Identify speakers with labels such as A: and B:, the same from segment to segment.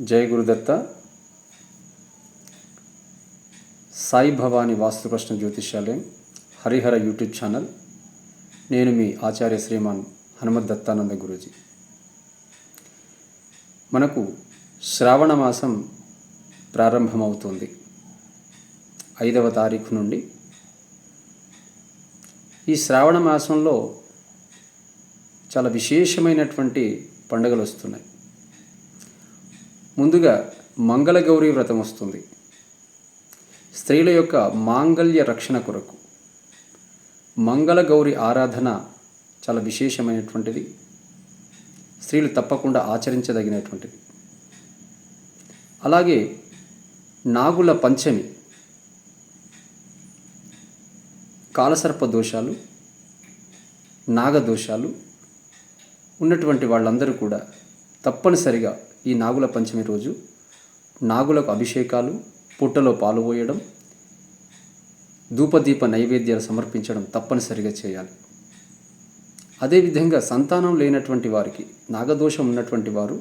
A: జై గురుదత్త. సాయి భవాని వాస్తుప్రశ్న జ్యోతిష్యాలయం Harihara YouTube channel. నేను మీ ఆచార్య శ్రీమాన్ హనుమత్ దత్తానంద గురూజీ. మనకు శ్రావణ మాసం ప్రారంభమవుతుంది. ఐదవ తారీఖు నుండి. ఈ శ్రావణ మాసంలో చాలా విశేషమైనటువంటి పండుగలు వస్తున్నాయి. ముందుగా మంగళగౌరి వ్రతం వస్తుంది. స్త్రీల యొక్క మాంగళ్య రక్షణ కొరకు. మంగళగౌరి ఆరాధన చాలా విశేషమైనటువంటిది. స్త్రీలు తప్పకుండా ఆచరించదగినటువంటిది. అలాగే నాగుల పంచమి కాలసర్ప దోషాలు నాగదోషాలు ఉన్నటువంటి వాళ్ళందరూ కూడా తప్పనిసరిగా ఈ నాగుల పంచమి రోజు నాగులకు అభిషేకాలు పుట్టలో పాలు పోయడం ధూపదీప నైవేద్యాలు సమర్పించడం తప్పనిసరిగా చేయాలి. అదేవిధంగా సంతానం లేనటువంటి వారికి నాగదోషం ఉన్నటువంటి వారు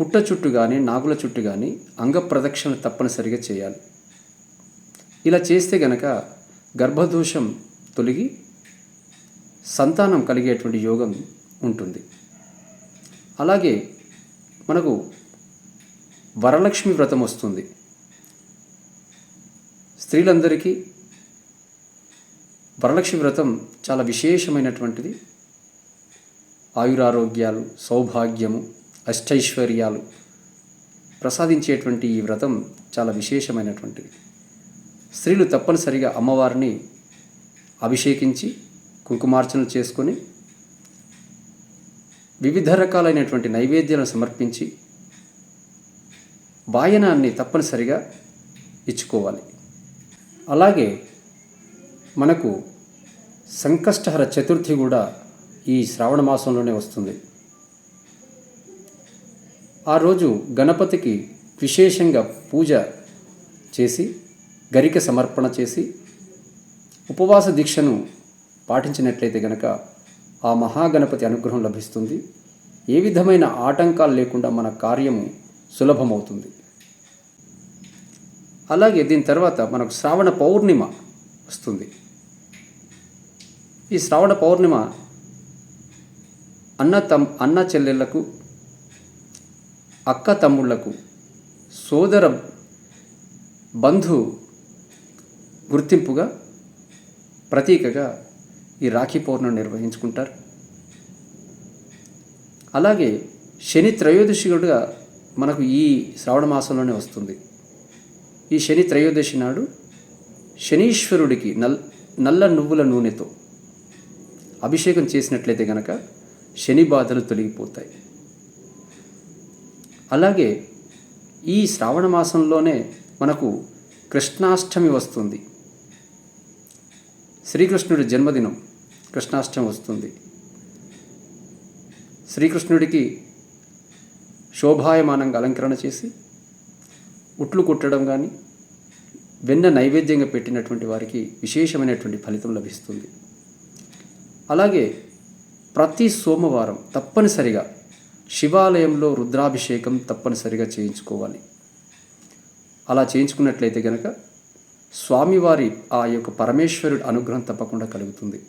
A: పుట్ట చుట్టూ కానీ నాగుల చుట్టూ కానీ అంగప్రదక్షిణ తప్పనిసరిగా చేయాలి. ఇలా చేస్తే గనక గర్భదోషం తొలగి సంతానం కలిగేటువంటి యోగం ఉంటుంది. అలాగే మనకు వరలక్ష్మి వ్రతం వస్తుంది. స్త్రీలందరికీ వరలక్ష్మి వ్రతం చాలా విశేషమైనటువంటిది. ఆయురారోగ్యాలు సౌభాగ్యము అష్టైశ్వర్యాలు ప్రసాదించేటువంటి ఈ వ్రతం చాలా విశేషమైనటువంటిది. స్త్రీలు తప్పనిసరిగా అమ్మవారిని అభిషేకించి కుంకుమార్చనలు చేసుకొని వివిధ రకాలైనటువంటి నైవేద్యాలను సమర్పించి వాయనాన్ని తప్పనిసరిగా ఇచ్చుకోవాలి. అలాగే మనకు సంకష్టహర చతుర్థి కూడా ఈ శ్రావణ మాసంలోనే వస్తుంది. ఆ రోజు గణపతికి విశేషంగా పూజ చేసి గరిక సమర్పణ చేసి ఉపవాస దీక్షను పాటించినట్లయితే గనక ఆ మహాగణపతి అనుగ్రహం లభిస్తుంది. ఏ విధమైన ఆటంకాలు లేకుండా మన కార్యము సులభమవుతుంది. అలాగే దీని తర్వాత మనకు శ్రావణ పౌర్ణిమ వస్తుంది. ఈ శ్రావణ పౌర్ణిమ అన్న తమ్ అన్న చెల్లెళ్ళకు అక్క తమ్ముళ్ళకు సోదర బంధు గుర్తింపుగా ప్రతీకగా ఈ రాఖీ పౌర్ణమి నిర్వహించుకుంటారు. అలాగే శని త్రయోదశి మనకు ఈ శ్రావణ మాసంలోనే వస్తుంది. ఈ శని త్రయోదశి నాడు శనీశ్వరుడికి నల్ నల్ల నువ్వుల నూనెతో అభిషేకం చేసినట్లయితే గనక శని బాధలు తొలగిపోతాయి. అలాగే ఈ శ్రావణ మాసంలోనే మనకు కృష్ణాష్టమి వస్తుంది. శ్రీకృష్ణుడి జన్మదినం. కృష్ణాష్టమి వస్తుంది. శ్రీకృష్ణుడికి శోభాయమానంగా అలంకరణ చేసి ఉట్లు కుట్టడం కానీ వెన్న నైవేద్యంగా పెట్టినటువంటి వారికి విశేషమైనటువంటి ఫలితం లభిస్తుంది. అలాగే ప్రతి సోమవారం తప్పనిసరిగా శివాలయంలో రుద్రాభిషేకం తప్పనిసరిగా చేయించుకోవాలి. అలా చేయించుకున్నట్లయితే కనుక స్వామివారి ఆ యొక్క పరమేశ్వరుడి అనుగ్రహం తప్పకుండా కలుగుతుంది.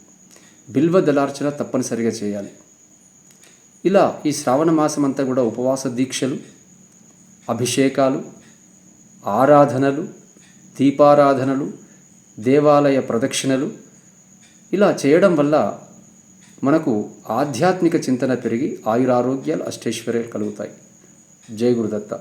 A: బిల్వ దళార్చన తప్పనిసరిగా చేయాలి. ఇలా ఈ శ్రావణ మాసం అంతా కూడా ఉపవాస దీక్షలు అభిషేకాలు ఆరాధనలు దీపారాధనలు దేవాలయ ప్రదక్షిణలు ఇలా చేయడం వల్ల మనకు ఆధ్యాత్మిక చింతన పెరిగి ఆయురారోగ్యాలు అష్టైశ్వర్యాలు కలుగుతాయి. జై గురుదత్త.